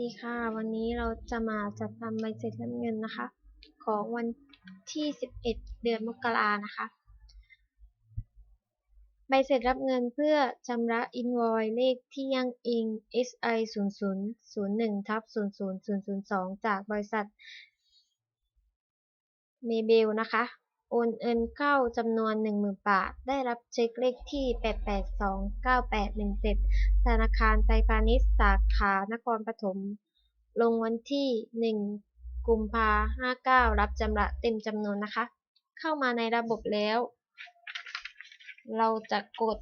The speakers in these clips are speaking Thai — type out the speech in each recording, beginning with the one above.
ดีค่ะ วันนี้เราจะมาจัดทำใบเสร็จรับเงินนะคะ ของวันที่ 11 เดือนมกรานะคะ ใบเสร็จรับเงินเพื่อชำระอินวอยเลขที่ยังอิง SI 0 0 0 1ทับ0 0 0 0 2จากบริษัทเมเบลนะคะ โอนเงินเข้าจำนวน 10,000 บาท ได้รับเช็คเลขที่ 8829817 ธนาคารไทยพาณิชย์สาขานครปฐม ลงวันที่ 1 กุมภา59 รับชำระเต็มจำนวนนะคะ เข้ามาในระบบแล้ว เราจะกด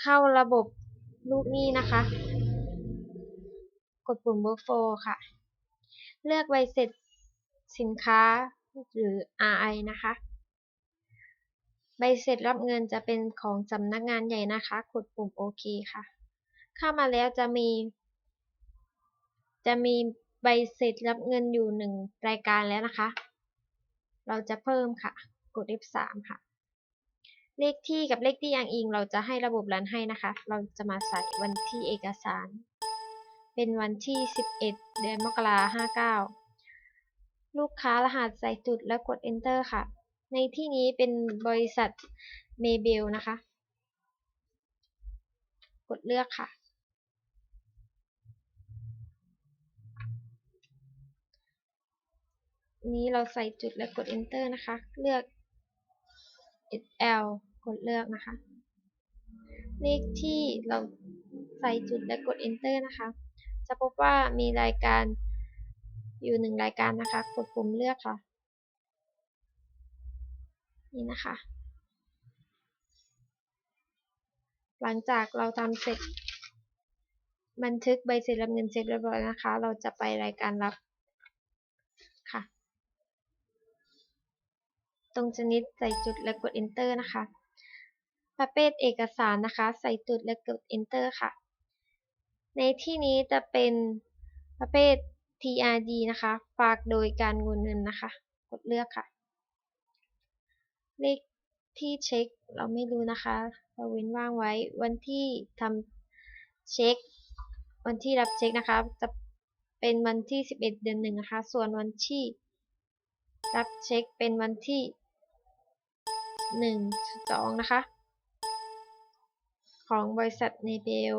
เข้าระบบลูกหนี้นะคะ กดปุ่ม Workflow ค่ะ เลือกใบเสร็จสินค้า หรือ RI นะคะ ใบเสร็จรับเงินจะเป็นของสำนักงานใหญ่นะคะ กดปุ่มโอเคค่ะ เข้ามาแล้วจะมี จะมีใบเสร็จรับเงินอยู่หนึ่งรายการแล้วนะคะ เราจะเพิ่มค่ะ กด F3 ค่ะ เลขที่กับเลขที่อ้างอิง เราจะให้ระบบรันให้นะคะ เราจะมาใส่วันที่เอกสาร เป็นวันที่ 11 เดือนมกรา59 ลูกค้ารหัสใส่จุดแล้วกด enter ค่ะ ในที่นี้เป็นบริษัทเมเบลนะคะ กดเลือกค่ะ นี้เราใส่จุดแล้วกด enter นะคะ เลือก SL กดเลือกนะคะ เลขที่เราใส่จุดและกด enter นะคะ จะพบว่ามีรายการ อยู่หนึ่งรายการนะคะ กดปุ่มเลือกค่ะ นี่นะคะ หลังจากเราทำเสร็จ บันทึกใบเสร็จรับเงินเสร็จเรียบร้อยนะคะ เราจะไปรายการรับค่ะ ตรงชนิดใส่จุดและกด enter นะคะ ประเภทเอกสารนะคะ ใส่จุดและกด enter ค่ะ ในที่นี้จะเป็นประเภท TRD นะคะ ฝากโดยการโอนเงินนะคะ กดเลือกค่ะ เลขที่เช็คเราไม่รู้นะคะ เราเว้นว่างไว้ วันที่ทำเช็ค วันที่รับเช็คนะคะ จะเป็นวันที่ 11 เดือนหนึ่งนะคะ ส่วนวันที่ รับเช็คเป็นวันที่1 2นะคะ ของบริษัทเนเบล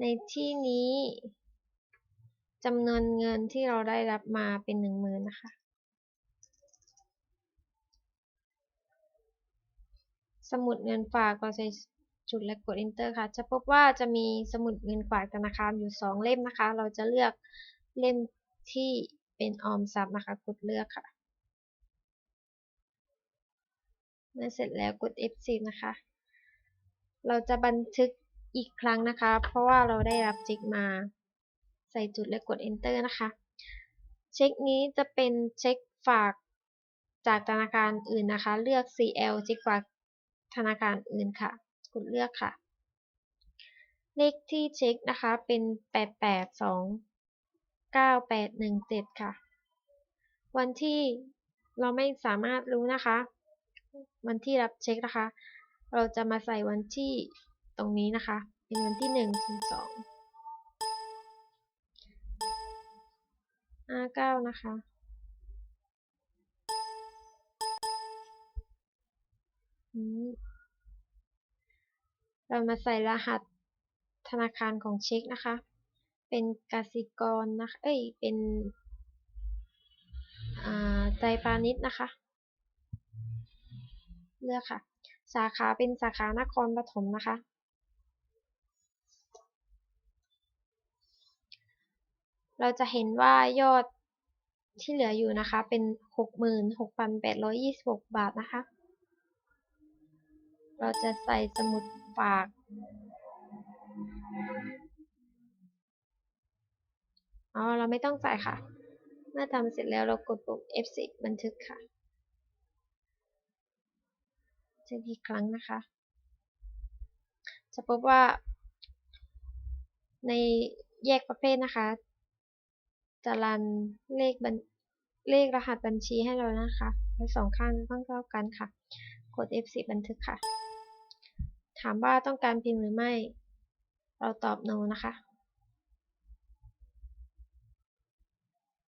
ในที่นี้จำนวนเงินที่เราได้รับมาเป็นหนึ่งหมื่นนะคะ สมุดเงินฝากเราใช้จุดและกด enter ค่ะ จะพบว่าจะมีสมุดเงินฝากธนาคารอยู่ 2 เล่มนะคะ เราจะเลือกเล่มที่เป็นออมทรัพย์นะคะ กดเลือกค่ะ เมื่อเสร็จแล้วกด F10 นะคะ เราจะบันทึก อีกครั้งนะคะ เพราะว่าเราได้รับเช็คมา ใส่จุดและกด enter นะคะ เช็คนี้จะเป็นเช็คฝากจากธนาคารอื่นนะคะ เลือก CL เช็คฝากธนาคารอื่นค่ะ กดเลือกค่ะ เลขที่เช็คนะคะเป็น 8829817 ค่ะ วันที่เราไม่สามารถรู้นะคะ วันที่รับเช็คนะคะ เราจะมาใส่วันที่ ตรงนี้นะคะ เป็นวันที่1ถึง2 59นะคะเรามาใส่รหัสธนาคารของเช็คนะคะ เป็นกสิกรนะคะ เอ้ย เป็นใจพาณิชย์นะคะ เลือกค่ะ สาขาเป็นสาขานครปฐมนะคะ เราจะเห็นว่ายอดที่เหลืออยู่นะคะ เป็น 66,826 บาทนะคะ เราจะใส่สมุดฝาก อ๋อ เราไม่ต้องใส่ค่ะ เมื่อทำเสร็จแล้วเรากดปุ่ม F10 บันทึกค่ะเช็คอีกครั้งนะคะ จะพบว่าในแยกประเภทนะคะ จะรันเลขบัญเลขรหัสบัญชีให้เรานะคะทั้งสองข้างต้องเท่ากันค่ะ กด F10 บันทึกค่ะ ถามว่าต้องการพิมพ์หรือไม่ เราตอบ no นะคะ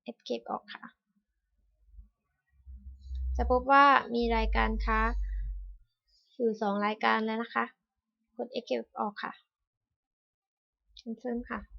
escape ออกค่ะ จะพบว่ามีรายการค้าอยู่สองรายการแล้วนะคะ กด escape ออกค่ะ cancel ค่ะ